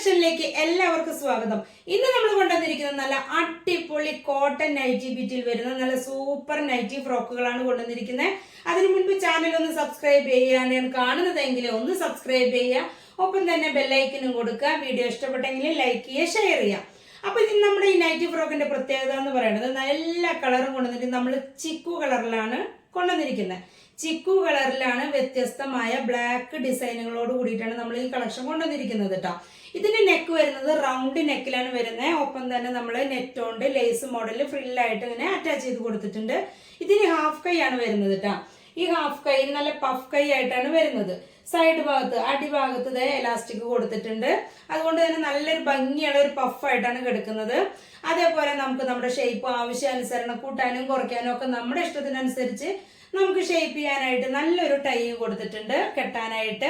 കളക്ഷനിലേക്ക് എല്ലാവർക്കും സ്വാഗതം. ഇന്ന് നമ്മൾ കൊണ്ടുവന്നിരിക്കുന്നത് നല്ല അടിപൊളി കോട്ടൺ നൈറ്റി ബിറ്റിൽ വരുന്ന നല്ല സൂപ്പർ നൈറ്റി ഫ്രോക്കുകളാണ് കൊണ്ടുവന്നിരിക്കുന്നത്. അതിനു മുൻപ് ചാനൽ ഒന്ന് സബ്സ്ക്രൈബ് ചെയ്യാനാണ് കാണുന്നതെങ്കിൽ ഒന്ന് സബ്സ്ക്രൈബ് ചെയ്യുക. ഒപ്പം തന്നെ ബെല്ലൈക്കനും കൊടുക്കുക. വീഡിയോ ഇഷ്ടപ്പെട്ടെങ്കിൽ ലൈക്ക് ചെയ്യുക ഷെയർ ചെയ്യുക. അപ്പൊ ഇത് നമ്മുടെ ഈ നൈറ്റി ഫ്രോക്കിന്റെ പ്രത്യേകത എന്ന് പറയുന്നത് എല്ലാ കളറും കൊണ്ടുവന്നിട്ട് നമ്മൾ ചിക്കു കളറിലാണ് കൊണ്ടുവന്നിരിക്കുന്നത്. ചിക്കു കളറിലാണ് വ്യത്യസ്തമായ ബ്ലാക്ക് ഡിസൈനുകളോട് കൂടിയിട്ടാണ് നമ്മൾ ഈ കളക്ഷൻ കൊണ്ടുവന്നിരിക്കുന്നത് കേട്ടോ ഇതിന്റെ നെക്ക് വരുന്നത് റൗണ്ട് നെക്കിലാണ് വരുന്നത് ഒപ്പം തന്നെ നമ്മൾ നെറ്റോണ്ട് ലേസ് മോഡൽ ഫ്രില്ലായിട്ട് ഇങ്ങനെ അറ്റാച്ച് ചെയ്ത് കൊടുത്തിട്ടുണ്ട്. ഇതിന് ഹാഫ് കൈ ആണ് വരുന്നത് കേട്ടോ ഈ ഹാഫ് കൈ നല്ല പഫ് കൈ ആയിട്ടാണ് വരുന്നത്. സൈഡ് ഭാഗത്ത് അടിഭാഗത്ത് ദേ എലാസ്റ്റിക് കൊടുത്തിട്ടുണ്ട്. അതുകൊണ്ട് തന്നെ നല്ലൊരു ഭംഗിയുള്ള ഒരു പഫ് ആയിട്ടാണ് കിടക്കുന്നത്. അതേപോലെ നമുക്ക് നമ്മുടെ ഷേപ്പ് ആവശ്യാനുസരണം കൂട്ടാനും കുറയ്ക്കാനും ഒക്കെ നമ്മുടെ ഇഷ്ടത്തിനനുസരിച്ച് നമുക്ക് ഷേപ്പ് ചെയ്യാനായിട്ട് നല്ലൊരു ടൈ കൊടുത്തിട്ടുണ്ട് കെട്ടാനായിട്ട്.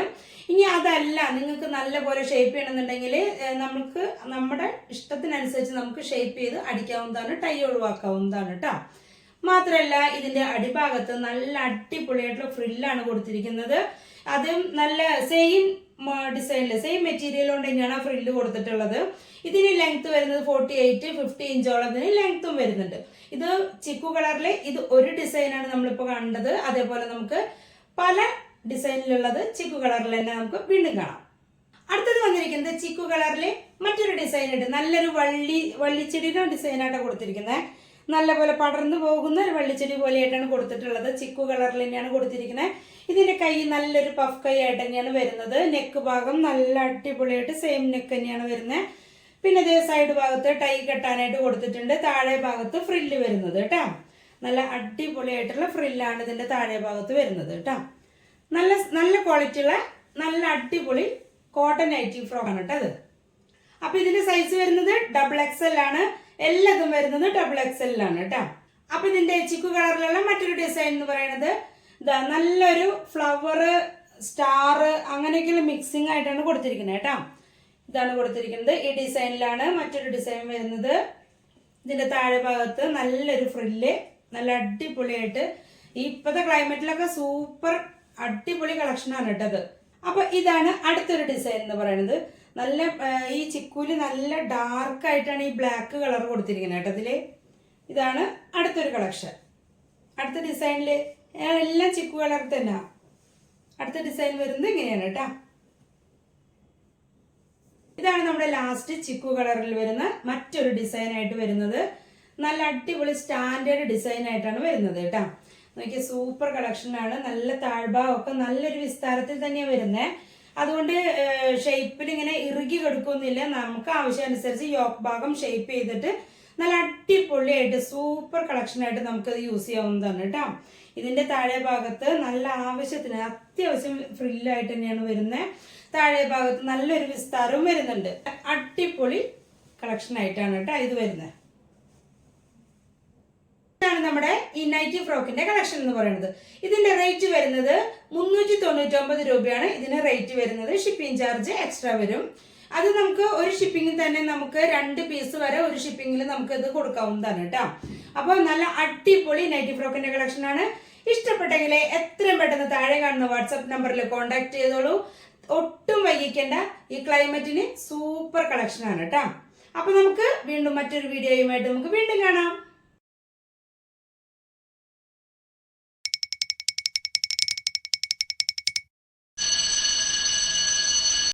ഇനി അതല്ല നിങ്ങൾക്ക് നല്ല പോലെ ഷേപ്പ് ചെയ്യണമെന്നുണ്ടെങ്കിൽ നമുക്ക് നമ്മുടെ ഇഷ്ടത്തിനനുസരിച്ച് നമുക്ക് ഷേപ്പ് ചെയ്ത് അടിക്കാവുന്നതാണ് ടൈ ഒഴിവാക്കാവുന്നതാണ് കേട്ടോ മാത്രമല്ല ഇതിന്റെ അടിഭാഗത്ത് നല്ല അടിപൊളിയായിട്ടുള്ള ഫ്രില്ലാണ് കൊടുത്തിരിക്കുന്നത്. അതും നല്ല സെയിം ഡിസൈനിൽ സെയിം മെറ്റീരിയൽ കൊണ്ട് തന്നെയാണ് ആ ഫ്രില്ല് കൊടുത്തിട്ടുള്ളത്. ഇതിന് ലെങ്ത് വരുന്നത് ഫോർട്ടി എയ്റ്റ് ഫിഫ്റ്റി ഇഞ്ചോളത്തിന് ലെങ്ത്തും വരുന്നുണ്ട്. ഇത് ചിക്കു കളറിൽ ഇത് ഒരു ഡിസൈനാണ് നമ്മളിപ്പോൾ കണ്ടത്. അതേപോലെ നമുക്ക് പല ഡിസൈനിലുള്ളത് ചിക്കു കളറിൽ തന്നെ നമുക്ക് വീണ്ടും കാണാം. അടുത്തത് വന്നിരിക്കുന്നത് ചിക്കു കളറിലെ മറ്റൊരു ഡിസൈൻ ഉണ്ട്. നല്ലൊരു വള്ളി വള്ളിച്ചെടിയുടെ ഡിസൈനായിട്ടാണ് കൊടുത്തിരിക്കുന്നത്. നല്ലപോലെ പടർന്നു പോകുന്ന ഒരു വള്ളിച്ചെടി പോലെയായിട്ടാണ് കൊടുത്തിട്ടുള്ളത്. ചിക്കു കളറിൽ തന്നെയാണ് കൊടുത്തിരിക്കുന്നത് ഇതിന്റെ കൈ നല്ലൊരു പഫ് കൈ ആയിട്ട് തന്നെയാണ് വരുന്നത്. നെക്ക് ഭാഗം നല്ല അടിപൊളിയായിട്ട് സെയിം നെക്ക് തന്നെയാണ് വരുന്നത് പിന്നെ ഇതേ സൈഡ് ഭാഗത്ത് ടൈ കെട്ടാനായിട്ട് കൊടുത്തിട്ടുണ്ട്. താഴെ ഭാഗത്ത് ഫ്രില്ല് വരുന്നത് കേട്ടോ. നല്ല അടിപൊളിയായിട്ടുള്ള ഫ്രില്ലാണ് ഇതിന്റെ താഴെ ഭാഗത്ത് വരുന്നത് കേട്ടോ. നല്ല നല്ല ക്വാളിറ്റിയുള്ള നല്ല അടിപൊളി കോട്ടൺ നൈറ്റി ഫ്രോക്കാണ് കേട്ടോ അത്. അപ്പൊ ഇതിന്റെ സൈസ് വരുന്നത് ഡബിൾ എക്സ് എൽ ആണ്. എല്ലാതും വരുന്നത് ഡബിൾ എക്സൽ ആണ് കേട്ടോ. അപ്പൊ ഇതിന്റെ ചിക്കു കളറിലുള്ള മറ്റൊരു ഡിസൈൻ എന്ന് പറയുന്നത് ഇതാ നല്ലൊരു ഫ്ലവർ സ്റ്റാർ അങ്ങനെയൊക്കെയുള്ള മിക്സിംഗ് ആയിട്ടാണ് കൊടുത്തിരിക്കുന്നത് കേട്ടോ. ഇതാണ് കൊടുത്തിരിക്കുന്നത്. ഈ ഡിസൈനിലാണ് മറ്റൊരു ഡിസൈൻ വരുന്നത്. ഇതിന്റെ താഴെ ഭാഗത്ത് നല്ലൊരു ഫ്രില്ല് നല്ല അടിപൊളിയായിട്ട് ഇപ്പോഴത്തെ ക്ലൈമറ്റിലൊക്കെ സൂപ്പർ അടിപൊളി കളക്ഷനാണ് കേട്ടത്. അപ്പൊ ഇതാണ് അടുത്തൊരു ഡിസൈൻ എന്ന് പറയുന്നത്. നല്ല ഈ ചിക്കൂൽ നല്ല ഡാർക്ക് ആയിട്ടാണ് ഈ ബ്ലാക്ക് കളർ കൊടുത്തിരിക്കുന്നത് കേട്ടോ ഇതിൽ. ഇതാണ് അടുത്തൊരു കളക്ഷൻ അടുത്ത ഡിസൈനിൽ എല്ലാം ചിക്കു കളർ തന്നെ. അടുത്ത ഡിസൈൻ വരുന്നത് ഇങ്ങനെയാണ് കേട്ടോ. ഇതാണ് നമ്മുടെ ലാസ്റ്റ് ചിക്കു കളറിൽ വരുന്ന മറ്റൊരു ഡിസൈൻ ആയിട്ട് വരുന്നത്. നല്ല അടിപൊളി സ്റ്റാൻഡേർഡ് ഡിസൈൻ ആയിട്ടാണ് വരുന്നത് കേട്ടോ. നോക്കിയ സൂപ്പർ കളക്ഷനാണ് നല്ല താഴ്ഭാവമൊക്കെ നല്ലൊരു വിസ്താരത്തിൽ തന്നെയാണ് വരുന്നത് അതുകൊണ്ട് ഷേപ്പിൽ ഇങ്ങനെ ഇറുകി കൊടുക്കുന്നില്ല. നമുക്ക് ആവശ്യമനുസരിച്ച് യോക്ക് ഭാഗം ഷേപ്പ് ചെയ്തിട്ട് നല്ല അടിപൊളിയായിട്ട് സൂപ്പർ കളക്ഷനായിട്ട് നമുക്കത് യൂസ് ചെയ്യാവുന്നതാണ് കേട്ടോ. ഇതിന്റെ താഴെ ഭാഗത്ത് നല്ല ആവശ്യത്തിന് അത്യാവശ്യം ഫ്രില്ലായിട്ട് തന്നെയാണ് വരുന്നത് താഴെ ഭാഗത്ത് നല്ലൊരു വിസ്താരവും വരുന്നുണ്ട്. അടിപൊളി കളക്ഷൻ ആയിട്ടാണ് കേട്ടോ ഇത് വരുന്നത് നമ്മുടെ ഈ നൈറ്റി ഫ്രോക്കിന്റെ കളക്ഷൻ എന്ന് പറയുന്നത്. ഇതിന്റെ റേറ്റ് വരുന്നത് മുന്നൂറ്റി തൊണ്ണൂറ്റി രൂപയാണ്. ഇതിന് റേറ്റ് വരുന്നത് ഷിപ്പിംഗ് ചാർജ് എക്സ്ട്രാ വരും. അത് നമുക്ക് ഒരു ഷിപ്പിംഗിൽ തന്നെ നമുക്ക് രണ്ട് പീസ് വരെ ഒരു ഷിപ്പിംഗിൽ നമുക്ക് ഇത് കൊടുക്കാവുന്നതാണ് കേട്ടോ. അപ്പോൾ നല്ല അടിപൊളി നൈറ്റി ഫ്രോക്കിന്റെ കളക്ഷൻ ആണ്. ഇഷ്ടപ്പെട്ടെങ്കിൽ എത്രയും പെട്ടെന്ന് താഴെ കാണുന്ന വാട്സപ്പ് നമ്പറിൽ കോൺടാക്ട് ചെയ്തോളൂ. ഒട്ടും വൈകിക്കേണ്ട ഈ ക്ലൈമറ്റിന് സൂപ്പർ കളക്ഷൻ ആണ് കേട്ടോ. അപ്പൊ നമുക്ക് വീണ്ടും മറ്റൊരു വീഡിയോയുമായിട്ട് നമുക്ക് വീണ്ടും കാണാം.